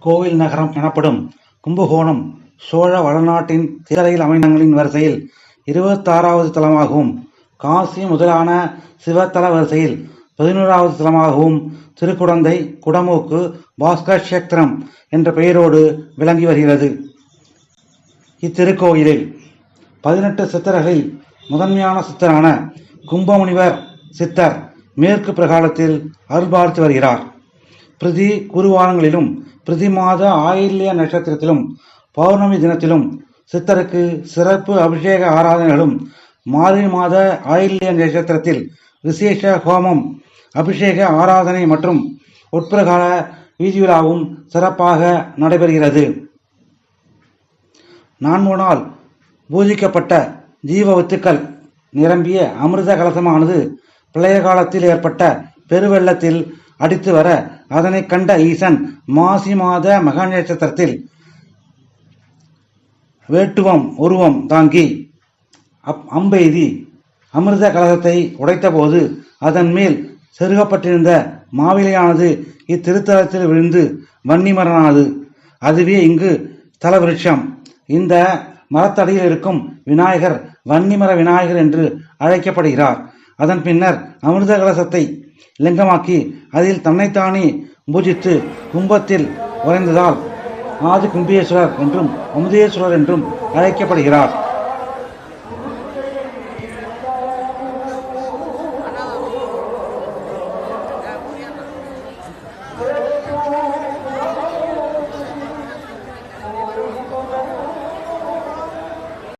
கோவில் நகரம் எனப்படும் கும்பகோணம் சோழ வளநாட்டின் திரையில் அமைந்தங்களின் வரிசையில் இருபத்தாறாவது தலமாகவும் காசி முதலான சிவத்தல வரிசையில் பதினோராவது தலமாகவும் திருக்குடந்தை குடமூக்கு பாஸ்கர் கஷேத்திரம் என்ற பெயரோடு விளங்கி வருகிறது. இத்திருக்கோயிலில் பதினெட்டு சித்தர்களில் முதன்மையான சித்தரான கும்பமுனிவர் சித்தர் மேற்கு பிரகாலத்தில் அருள்பார்த்து வருகிறார். பிரதி குருவாரங்களிலும் பிரதி மாத ஆயில்ய நட்சத்திரத்திலும் பௌர்ணமி தினத்திலும் சித்தருக்கு சிறப்பு அபிஷேக ஆராதனைகளும் மார்கழி மாத ஆயில்ய நட்சத்திரத்தில் விசேஷ ஹோமம் அபிஷேக ஆராதனை மற்றும் உட்பிரகார வீதியுலாவும் சிறப்பாக நடைபெறுகிறது. நான்கு நாள் பூஜிக்கப்பட்ட ஜீவ வித்துக்கள் நிரம்பிய அமிர்த கலசமானது பழைய காலத்தில் ஏற்பட்ட பெருவெள்ளத்தில் அடித்து வர அதனை கண்ட ஈசன் மாசி மாத மகா நட்சத்திரத்தில் வேட்டுவம் உருவம் தாங்கி அப் அம்பெய்தி அமிர்த கலகத்தை உடைத்தபோது அதன் மேல் செருகப்பட்டிருந்த மாவிலையானது இத்திருத்தலத்தில் விழுந்து வன்னிமரனானது அதுவே இங்கு தலவிருட்சம். இந்த மரத்தடியில் இருக்கும் விநாயகர் வன்னிமர விநாயகர் என்று அழைக்கப்படுகிறார். அதன் பின்னர் அமிர்த கலசத்தை லிங்கமாக்கி அதில் தன்னைத்தானே பூஜித்து கும்பத்தில் உறைந்ததால் ஆதி கும்பேஸ்வரர் என்றும் அமுதேஸ்வரர் என்றும் அழைக்கப்படுகிறார்.